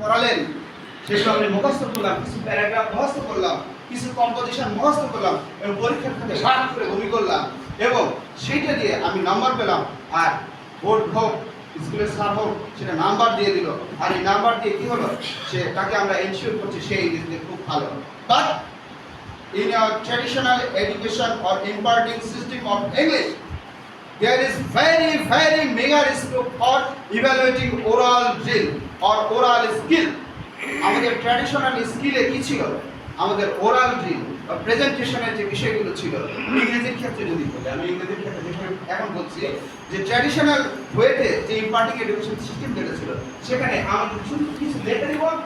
পড়ালেন সেগুলো আমি মুখস্থ করলাম কিছু প্যারাগ্রাফ মুখস্থ করলাম কিছু কম্পোজিশন মুখস্থ করলাম এবং পরীক্ষার খাতে সাত করে বমি করলাম এবং সেইটা দিয়ে আমি নাম্বার পেলাম আর বোর্ড হোক স্কুলের স্যার হোক সেটা নাম্বার দিয়ে দিল। আর এই নাম্বার দিয়ে কি হলো? সে তাকে আমরা এনশিওর করছি সেই ইংরেজিতে খুব ভালো। But in our traditional education or imparting system of English, there is very, very mega scope for evaluating oral drill or oral skill. আমাদের ট্র্যাডিশনাল স্কিলে কি ছিল আমাদের ওরাল ড্রিল বা প্রেজেন্টেশনের যে বিষয়গুলো ছিল, ইংরেজির ক্ষেত্রে যদি বলি, আমি ইংরেজির ক্ষেত্রে এখন বলছি, যে ট্র্যাডিশনাল ওয়েতে যে ইম্পার্টিং এডুকেশন সিস্টেম যেটা ছিল, সেখানে আমাদের শুধু কিছু লেটারি ওয়ার্ক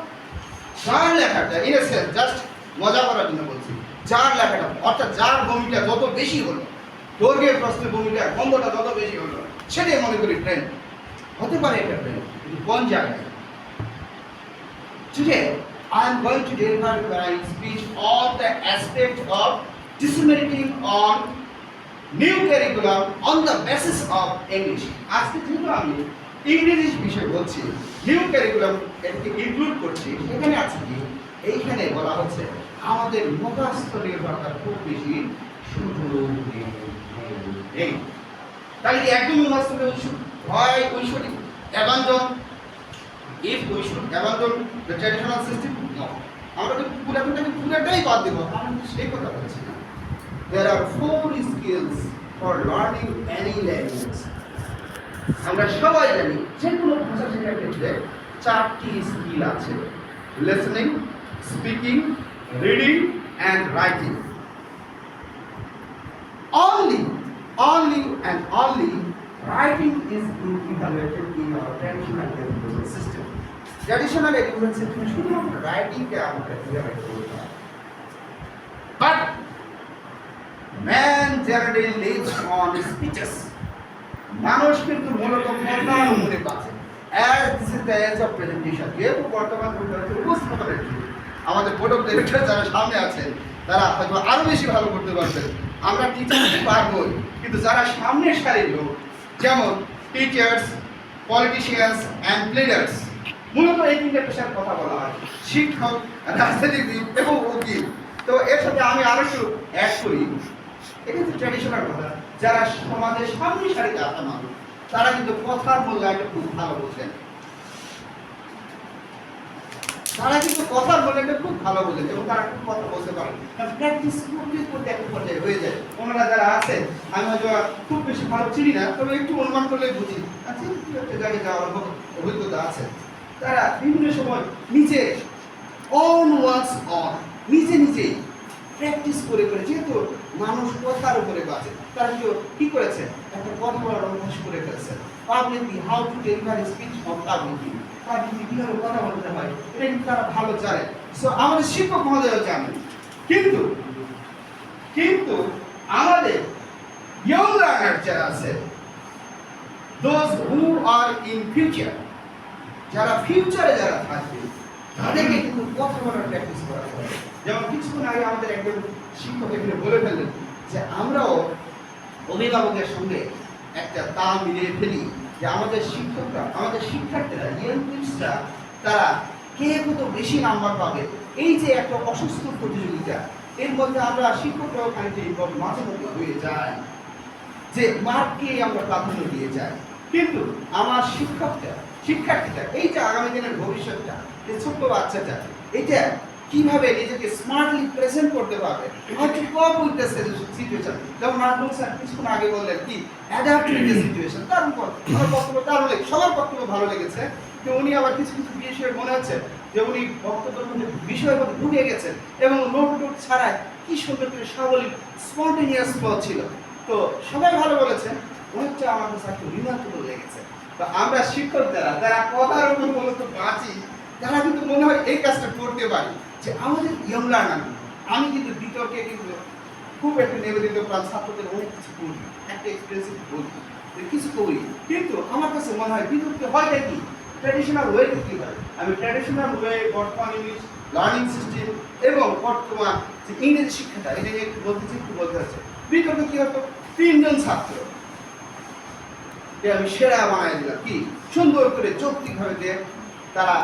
যার লেখাটা ইন সেন্স জাস্ট মজা করার জন্য বলছি, যার লেখাটা, অর্থাৎ যার ভূমিটা যত বেশি হলো দৈর্ঘ্যের প্রশ্নের ভূমিটা গন্ধটা যত বেশি হলো, সেটাই মনে করি ট্রেন্ড হতে পারে এটা ট্রেন্ড কোন জায়গায় Today, I am going to deliver my speech on the aspect of disseminating on new curriculum on the basis of English. আজকে যেহেতু আমি ইংরেজি বিষয় বলছি নিউ ক্যারিকুলাম এটাকে ইনক্লুড করছি সেখানে আছে কি এইখানে বলা হচ্ছে আমাদের মুখস্থ নির্ভরতার খুব বেশি সুযোগ নেই তাহলে একদম মুখস্থ হয় should abandon if we should abandon the traditional system no আমরা তো পুরাটাকে পুরাটাই বাদ দেব আমি তো সেই কথা বলছি না there are four skills for learning any language আমরা সবাই জানি যে কোনো ভাষা শেখার ক্ষেত্রে চারটি স্কিল আছে listening speaking reading and writing only only and only writing is evaluated in our traditional education system traditional education system শুধুমাত্র রাইটিংকে আমরা করতে হয় but man generally lives on speeches মানুষ কিন্তু মূলত কথার উপরে বাঁচে as this is the age of presentation যেহেতু বর্তমান উপস্থাপনের যুগ আমাদের বোর্ড অফ ডিরেক্টর যারা সামনে আছেন তারা হয়তো আরও বেশি ভালো করতে পারবেন আমরা টিচার পারবই কিন্তু যারা সামনের সারির লোক যেমন টিচার্স পলিটিশিয়ানস অ্যান্ড লিডার্স মূলত এই তিনটে পেশার কথা বলা হয়, শিক্ষক, রাজনীতিবিদ এবং উকিল। তো এর সাথে আমি আরও একটু অ্যাড করি। এটা হচ্ছে ট্র্যাডিশনাল কথা, যারা সমাজের সামনে সারিতে আসা মানুষ তারা কিন্তু কথার মূল্যায়নটা খুব ভালো বোঝেন তারা কিন্তু কথার মূল্যায়নটা খুব ভালো বোঝেন এবং তারা খুব কথা বলতে পারে প্র্যাকটিস করতে করতে একটা পর্যায়ে হয়ে যায়। ওনারা যারা আছেন আমি হয়তো খুব বেশি ভালো চিনি না, তবে একটু অনুমান করলে বুঝি। আচ্ছা যাওয়ার অভিজ্ঞতা আছে। তারা বিভিন্ন সময় নিজে অন ওয়ান্স অন নিজে নিজেই প্র্যাকটিস করে করে, যেহেতু মানুষ কথার উপরে বাঁচে তারা কেউ কি করেছে? একটা কথা বলার অভ্যাস করে ফেলছে। Publicly how to deliver speech of publicly কীভাবে কথা বলতে হয় তারা ভালো জানে। সো আমাদের শিক্ষক মহোদয় জানেন কিন্তু কিন্তু আমাদের যারা আছে যারা ফিউচারে যারা থাকবে, তাদেরকে কিন্তু কথা বলার প্র্যাকটিস করা হবে যেমন কিছুক্ষণ আগে আমাদের একজন শিক্ষক এখানে বলে ফেললেন যে, আমরাও অভিভাবকের সঙ্গে একটা তাল মিলিয়ে ফেলি। যে আমাদের শিক্ষকরা, আমাদের শিক্ষার্থীরা ইয়াং কিডসরা তারা কে কত বেশি নাম্বার পাবে? এই যে একটা অসুস্থ প্রতিযোগিতা, এর মধ্যে আমরা শিক্ষকরাও খানিকটা ইনভলভ মাঝে মধ্যে হয়ে যায় যে মার্ককে আমরা প্রাধান্য দিয়ে যাই। কিন্তু আমার শিক্ষকটা শিক্ষার্থীটা এই যে আগামী দিনের ভবিষ্যৎটা এই ছোট্ট বাচ্চাটা, এটা কীভাবে নিজেকে স্মার্টলি প্রেজেন্ট করতে পারবে? হয়তো কপ উইথ দ্য সিচুয়েশন যেমন স্যার কিছুক্ষণ আগে বললেন কি অ্যাডাপ্ট উইথ দ্য সিচুয়েশন উপর আমার বক্তব্য দারুণ লেগে সবার বক্তব্য ভালো লেগেছে। যে উনি আবার কিছু কিছু বিষয়ে মনে হচ্ছে যে উনি বক্তব্যের মধ্যে বিষয়ের মধ্যে ঢুকে গেছেন এবং নোট টোট ছাড়াই কি সুন্দর করে সাবলীল স্পন্টেনিয়াস ফ্লো ছিল। তো সবাই ভালো বলেছেন অনেকটা আমার কাছে একটু রিমার্কেবল লেগেছে। তো আমরা শিক্ষক যারা যারা কথার উপর মূলত বাঁচি তারা কিন্তু মনে হয় এই কাজটা করতে পারি। যে আমাদের ইয়ং লার্নার আমি কিন্তু বিতর্কে কিন্তু খুব একটা নিবেদিত প্রাণ ছাত্রদের অনেক কিছু করি একটা এক্সপিরিয়েন্স বলি কিছু করি। কিন্তু আমার কাছে মনে হয় বিতর্কে হয়টা কি? ট্র্যাডিশনাল ওয়েতে কি হয়? আমি ট্র্যাডিশনাল ওয়ে বর্তমান ইংলিশ লার্নিং সিস্টেম এবং বর্তমান যে ইংরেজি শিক্ষাটা এটা নিয়ে একটু বলতে চাই, একটু বলতে হচ্ছে বিতর্কে কি হতো? তিনজন ছাত্র। আমি সেরা বানাই দিলাম কি? সুন্দর করে যৌক্তিকভাবে দিয়ে তারা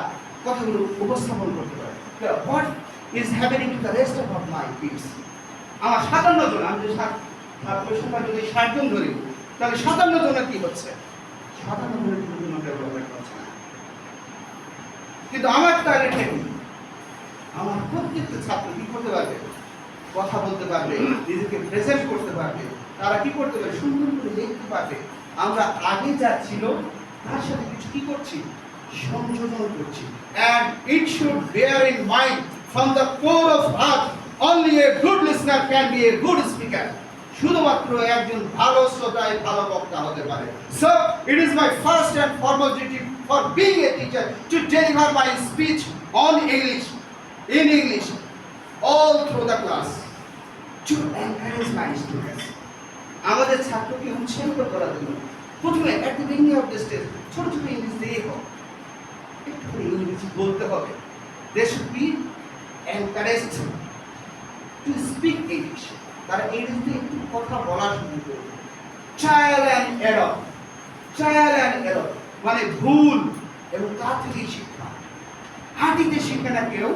কথাগুলো উপস্থাপন করতে পারে। What is happening to the rest of my আমার সাতান্ন জন, আমি যদি যদি ধরি, তাহলে সাতান্ন জনের হচ্ছে? সাতান্ন জনের জন্য ডেভেলপমেন্ট হচ্ছে না। কিন্তু আমার টার্গেট আমার প্রত্যেকটা ছাত্র করতে পারবে? কথা বলতে পারবে, নিজেকে প্রেজেন্ট করতে পারবে। তারা কি করতে পারবে? সুন্দর করে লিখতে পারবে। আমরা আগে যা ছিল, তার সাথে কিছু কি করছি? সংযোজন করছি and it should bear in mind from the core of heart only a good listener can be a good speaker শুধুমাত্র একজন ভালো শ্রোতায় ভালো বক্তা হতে পারে so it is my first and foremost duty for being a teacher to deliver my speech on english in english all through the class to encourage my students আমাদের ছাত্রকে উৎসাহিত করার জন্য প্রথমে at the beginning of the stage ছোট ছোট English দিয়ে হোক একটু ইংরেজি বলতে হবে। They should be encouraged to speak English তারা ইংরেজিতে একটু কথা বলা শুরু করবে। Trial and error trial and error মানে ভুল এবং তার থেকেই শিক্ষা। হাঁটিতে শিখে না কেউ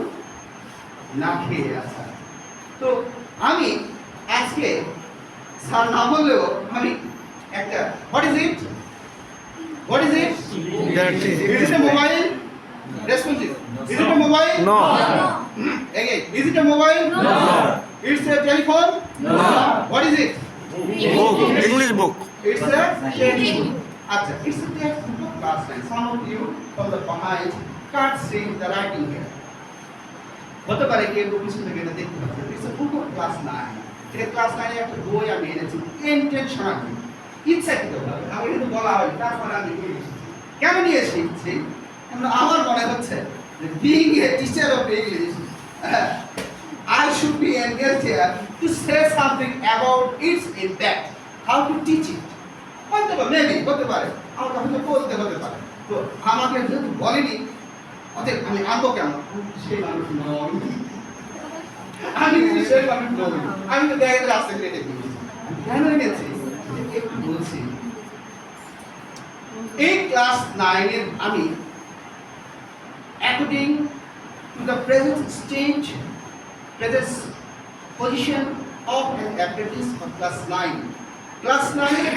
না খেয়ে আসা। তো আমি আজকে স্যার না বললেও আমি একটা what is it what is it That Responsive. Is it a mobile? No. Again, is it a mobile? No. It's a telephone? No. What is it? Book, English book. It's a textbook. Acha, it's a textbook class nine. Some of you from the behind can't see the writing here. হতে পারে কেউ পিছন থেকে এটা দেখতে পাচ্ছে it's a book of class nine এটা class নাইনে একটা বই আমি এনেছি ইন্টেনশনালি ইচ্ছাকৃতভাবে আমি কিন্তু বলা হয় তারপরে আমি কেন নিয়ে এসেছি আমার মনে হচ্ছে যে being a teacher of English I should be engaged here to say something about its impact, how to teach it. হতে পারে মেবি হতে পারে। আমাকে হয়তো বলতে হতে পারে। তো আমাকে যেহেতু বলেনি অতএব আমি আনব কেন? সেই মানুষ নয়। আমি সেই মানুষ নই। আমি তো দেখা রাস্তা কেটে দিয়েছি কেন এনেছি? একটু বলছি। এই ক্লাস নাইনের আমি according to the present stage present position of an apprentice of class nine class নাইনের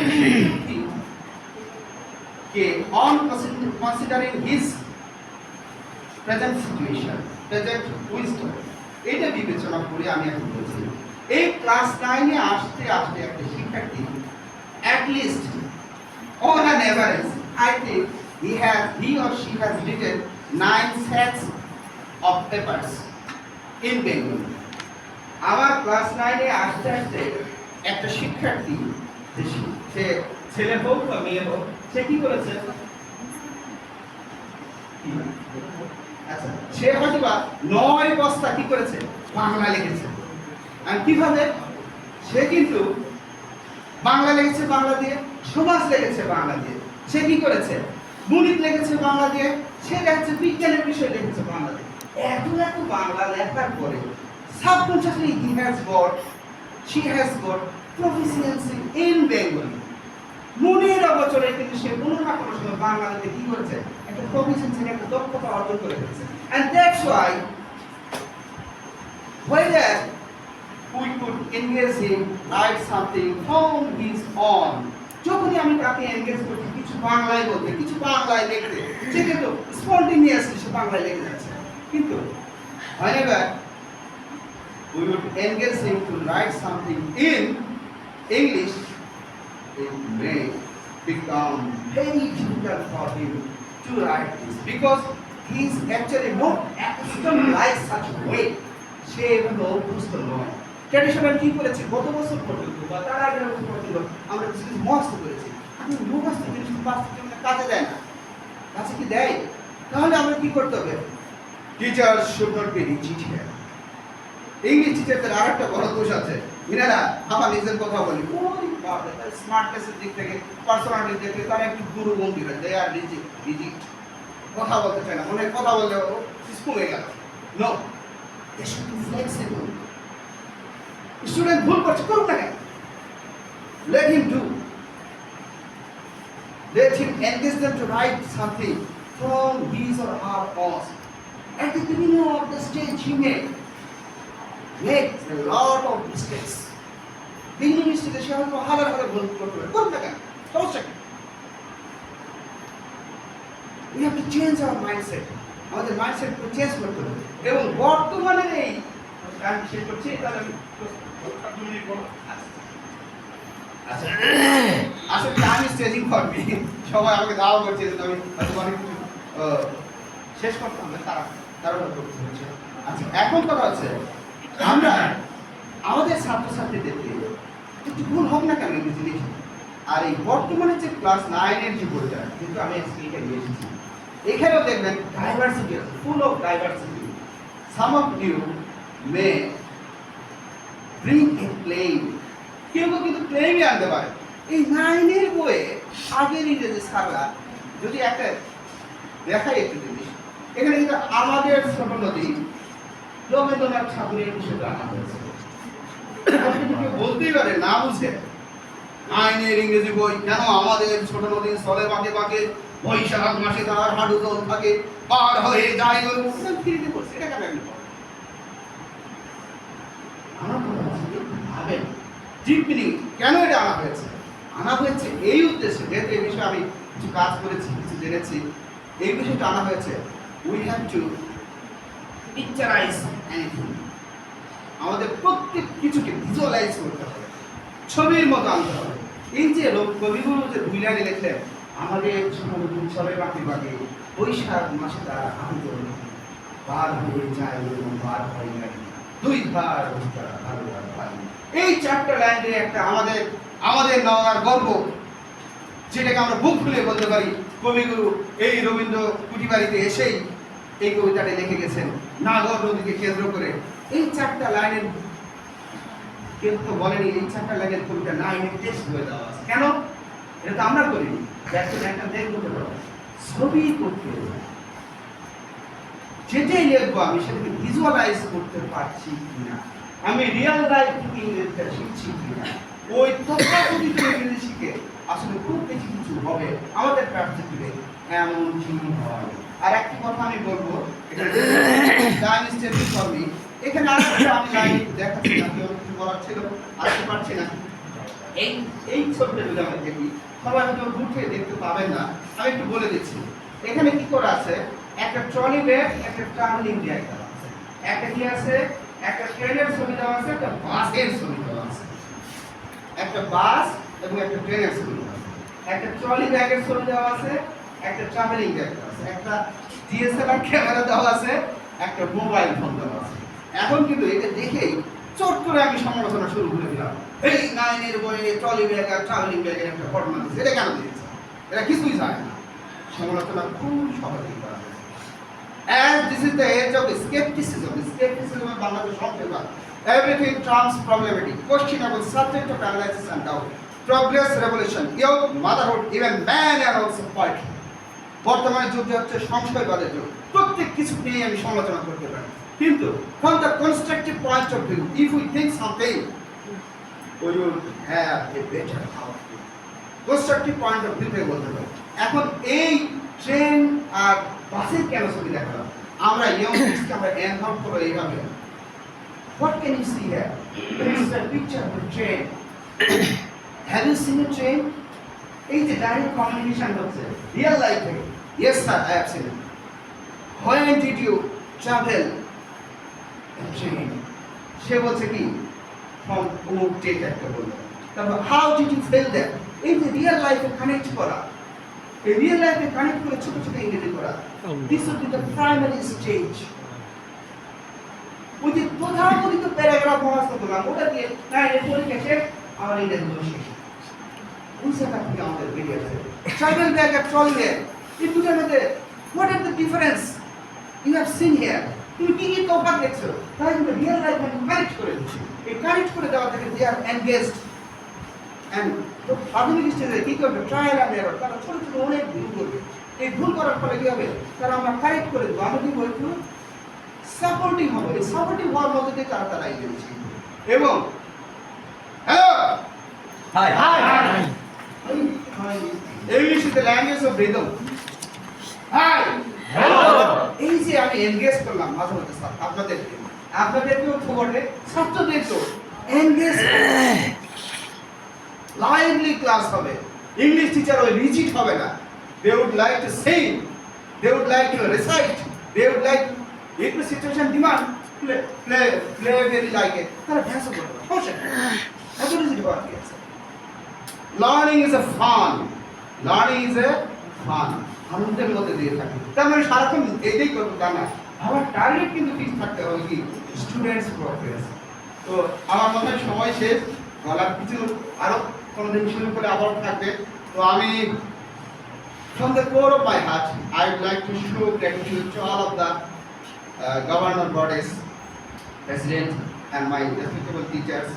কে on considering his present situation present wisdom এটা বিবেচনা করে আমি এখন বলছি, এই ক্লাস নাইনে আসতে আসতে একটা শিক্ষার্থী least on an average, I think he has, he or she has written nine sets of papers in Bengali আমার ক্লাস নাইনে আসতে আসতে একটা শিক্ষার্থী, যে সে ছেলে হোক বা মেয়ে হোক, সে কি করেছে? আচ্ছা সে হয়তো বা নয় বস্তা কি করেছে? বাংলা লিখেছে। আর কীভাবে? সে কিন্তু বাংলা লেগেছে বাংলা দিয়ে সমাজ লেগেছে বাংলা দিয়ে। সে কি করেছে? গণিত লেগেছে বাংলা দিয়ে। সে লেগেছে বিজ্ঞানের বিষয় লিখেছে বাংলা এত এত বাংলা লেখার পরে subconsciously he has got, she has got proficiency in Bengali. মনের অবচরে কিন্তু সে কোনো না কোনো সময় বাংলাতে কি করেছে? একটা প্রফিসিয়েন্সির একটা দক্ষতা অর্জন করে ফেলেছে। And that's why whether we could engage him, write something from his own যখনই আমি তাকে এনগেজ করছি কিছু বাংলায় বলতে কিছু বাংলায় লিখতে সে কিন্তু স্পন্টেনিয়াসলি সে বাংলায় লিখে যাচ্ছে কিন্তু whenever we would engage him to write something in English it may become very difficult for him to write this because he is actually not accustomed like such way সে এভাবে অভ্যস্ত নয় ট্র্যাডিশনাল কি করেছে? গত বছর পর্যন্ত বা তার আগের বছর পর্যন্ত আমরা কিছু কিছু মস্ত করেছি। কিন্তু মুখস্থ জিনিস বাস্তব কাজে দেয় না। কাছে কি দেয়? তাহলে আমরা কি করতে হবে? Teacher be reached here English টিচারদের আর একটা বড় দোষ আছে। মিনারা আমার নিজের কথা বলি। ওই বাবা স্মার্টনেসের দিক থেকে পার্সোনালিটির দিক থেকে তারা একটু গুরু গম্ভীর হয়। দে আর রিজিট রিজিট কথা বলতে চায় না। হয় কথা বললে ও স্কুমে গেল। নো দে ফ্লেক্সিবল স্টুডেন্ট ভুল করছে, করুক না কেন? Let him do let him engage them to write something from his or her us beginning of the stage, he made made a lot of mistakes. Beginning স্টেজে সে হয়তো হাজার হাজার ভুল করতে পারে। করুন না কেন? সমস্যা কি? We have to change our mindset আমাদের মাইন্ডসেট চেঞ্জ করতে হবে। এবং বর্তমানে এই আমি শেষ করছি তাহলে আমি আচ্ছা আচ্ছা লিখি আর এই বর্তমানে যে ক্লাস নাইনের যে বইটা, কিন্তু আমি এটা নিয়ে এসেছি, এখানেও দেখবেন ডাইভার্সিটি আছে full of diversity some of you may bring a claim কেউ কেউ কিন্তু ক্লেমই আনতে পারে। এই নাইনের বইয়ে আগের ইংরেজি স্যাররা যদি একটা দেখাই একটু জিনিস, এখানে কিন্তু আমাদের ছোট নদী রবীন্দ্রনাথ ঠাকুরের বিষয়টা আনা হয়েছে। বলতেই পারে, না বুঝে? আইনের ইংরেজি বই, কেন আমাদের ছোট নদী স্থলে বাঁকে বাঁকে, বৈশাখ মাসে তার হাঁটু জল থাকে, পার হয়ে যায় ফিরিতে পড়ছে, এটা কেন আপনি পড়েন? আমার কথা হচ্ছে যে ভাবেন ডিপ কেন এটা আনা হয়েছে? আনা হয়েছে এই উদ্দেশ্যে। যেহেতু এই বিষয়ে আমি কিছু কাজ করেছি, কিছু জেনেছি, এই বিষয়টা আনা হয়েছে। We have to picturise anything আমাদের প্রত্যেক কিছুকে ভিজুয়ালাইজ করতে হবে। ছবির মতো আনতে হবে। এই যে লোক কবিগুরু যে দুই লাইনে লেখলেন, আমাদের সমুদ্র চলে বাকি বাকি বৈশাখ মাসে তারা আন্দোলন বার হয়ে যায় এবং বার হয়ে নাই দুই ধার এই চারটা লাইন একটা আমাদের আমাদের নওয়ার গর্ব, যেটাকে আমরা বুক খুলে বলতে পারি। কবিগুরু এই রবীন্দ্র কুটিবাড়িতে এসেই এই কবিতাটা লিখে গেছেন, নাগর নদীকে কেন্দ্র করে। এই চারটা লাইনের কেউ তো বলেনি, এই চারটা লাইনের কবিতা নাইনে টেস্ট হয়ে দেওয়া আছে। কেন? এটা তো আমরা করিনি। একটা দেখব ছবি করতে। যেটাই লিখব আমি সেটাকে ভিজুয়ালাইজ করতে পারছি কিনা? আমি রিয়েল লাইফ ইংরেজিটা শিখছি কিনা? ওই তথাকথিত ইংরেজি শিখে আসলে খুব বেশি কিছু হবে। আমাদের পার্সপেক্টিভে এমন কি হয়। আর একটা কথা আমি বলব এখানে আরেকটা আমি লাইন দেখাচ্ছি না, কেউ কিছু বলার ছিল? আসতে পারছি না। এই এই ছবিটা যদি দেখি, সবাই হয়তো ঘুরতে দেখতে পাবেন না। আমি একটু বলে দিচ্ছি। এখানে কি করে আছে? একটা ট্রলি ব্যাগ, একটা ট্রাভেলিং ব্যাগ একটা কি আছে? একটা ট্রেনের দেওয়া আছে, একটা বাসের দেওয়া আছে। একটা বাস এবং একটা ট্রেনের দেওয়া আছে। একটা ট্রলি ব্যাগের দেওয়া আছে, একটা ট্রাভেলিং ব্যাগ আছে। একটা ডিএসএলআর ক্যামেরা দেওয়া আছে, একটা মোবাইল ফোন দেওয়া আছে। এখন কিন্তু এটা দেখেই চট করে আমি সমালোচনা শুরু করে দিলাম। এই নাইনের বইয়ে ট্রলি ব্যাগ আর ট্রাভেলিং ব্যাগের একটা ঘটনা দিচ্ছে এটা কেন দিয়েছে? এটা কিছুই যায় না। সমালোচনা খুব সহজেই করা And this is the age of skepticism. Skepticism is Bangladesh সংক্ষেপ Everything turns problematic, questionable, subject of analysis and doubt. Progress, revolution, youth, motherhood, even man are also poetry. বর্তমানে যুদ্ধ হচ্ছে সংশয়বাদের যুগ প্রত্যেক কিছু নিয়ে আমি সমালোচনা করতে পারি কিন্তু from the constructive point of view if we think something we will have a better outcome constructive point of view থেকে বলতে পারি এখন এই ট্রেন আর বাসের কেন ছবি দেখালাম? আমরা ইয়ং কিডসকে আমরা এইভাবে। See here this is a picture of the train have you seen a train এই যে ডাইরেক্ট কমিউনিকেশন হচ্ছে। রিয়েল লাইফে yes sir I have seen when did you travel train সে বলছে কি? ফ্রম অমুক ডেট একটা বলল। তারপর how did you feel that এই যে রিয়েল লাইফে কানেক্ট করা। রিয়েল লাইফে কানেক্ট করে ছোট ছোট ইংরেজি করা। This would be the primary stage ওই যে তথাকথিত প্যারাগ্রাফ মুখস্থ করলাম, ওটা দিয়ে না এর পরীক্ষা শেষ আমার ইংরেজি শেষ। ওই জায়গা থেকে আমাদের বেরিয়ে আসে ট্রাইবেল ব্যাগ আর ট্রলি ব্যাগ এই দুটার মধ্যে what are the difference you have seen here তুমি কি কি তফাৎ দেখছ? তাই কিন্তু রিয়েল লাইফ কানেক্ট করে দিচ্ছি। এই কানেক্ট করে দেওয়া থেকে দে আর এনগেজড অ্যান্ড তো প্রাথমিক স্টেজে কি করবে ট্রায়াল অ্যান্ড এরর তারা ছোট ছোট অনেক ভুল করবে। এই ভুল করার ফলে কি হবে? তারা আমরা কারেক্ট করে দেবো। আমরা কি বলব সাপোর্টিং হবে। এই সাপোর্টিং হওয়ার মধ্যে দিয়ে তারা তারা এগিয়ে দিচ্ছে এবং of rhythm. Hi. Hello. এই যে আমি এনগেজ করলাম মাঝে মাঝে স্যার আপনাদেরকে। আপনাদেরকেও খবরে ছাত্রদেরকেও। এনগেজ লাইভলি ক্লাস হবে। ইংলিশ টিচার ওই রিজিট হবে না। They would like to sing they would like to recite they would like if situation demand play play play very like it তারা ভ্যাসও করবে সমস্যা এত রিজিট হওয়ার কি আছে learning is a fun learning is a fun আনন্দের মধ্যে দিয়ে থাকি। তার মানে সারাক্ষণ এটাই করব তা না। আমার টার্গেট কিন্তু ফিক্স থাকতে হবে কি? স্টুডেন্টস প্রোগ্রেস তো আমার মনে হয় সময় শেষ বলার কিছু আরো কোনোদিন শুরু করে আবার থাকবে তো আমি from the core of my heart I would like to show gratitude to all of the uh, governor bodies president and my respectable teachers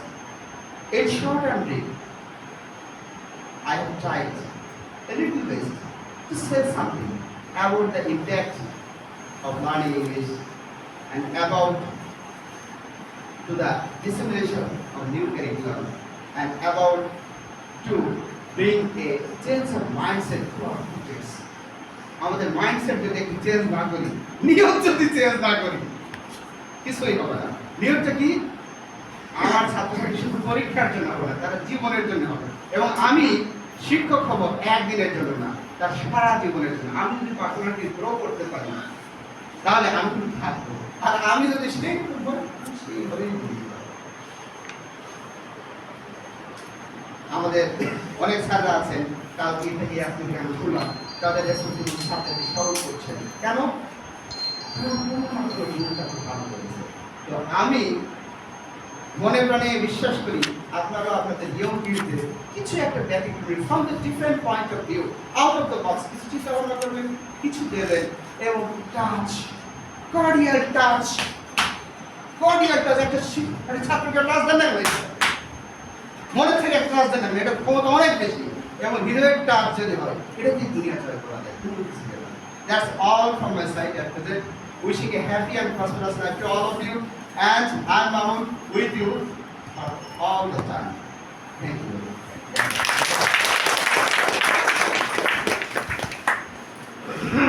in short and brief I have tried a little bit to say something about the impact of learning English and about to the dissemination of new curriculum and about to bring a change of mindset to our teachers. আমাদের mindset যদি একটু change না করি নিয়ম যদি change না করি, কিছুই হবে না। নিয়মটা কি? আমার ছাত্রছাত্রী শুধু পরীক্ষার জন্য হবে না, তারা জীবনের জন্য হবে। এবং আমি শিক্ষক হব একদিনের জন্য না, তার সারা জীবনের জন্য। আমি যদি পার্সোনালিটি গ্রো করতে পারি না তাহলে আমি কিন্তু থাকব আর আমি যদি সেই করব সেইভাবেই বুঝতে পারব। আমাদের অনেক স্যাররা আছেন, কালকে থেকে আপনি আমি শুনলাম তাদের রেসপন্সিবিলিটি ছাত্রদের স্মরণ করছেন। কেন? তো আমি মনে প্রাণে বিশ্বাস করি আপনারা আপনাদের নিয়ম বিরুদ্ধে কিছু একটা ব্যতিক্রমী from the different point of view out of the box কিছু চিন্তা ভাবনা করবেন, কিছু দেবেন, এবং touch cordial touch cordial touch একটা মানে ছাত্রকে টাচ দেন না মনে থেকে একটা দেন না এটা ক্ষমতা অনেক বেশি এবং হৃদয়ের টাচ যদি হয় এটা কি দুনিয়া জয় করা যায় That's all from my side at present. Wishing a happy and prosperous life to all of you. And I'm Mahmoud with you for all the time. Thank you.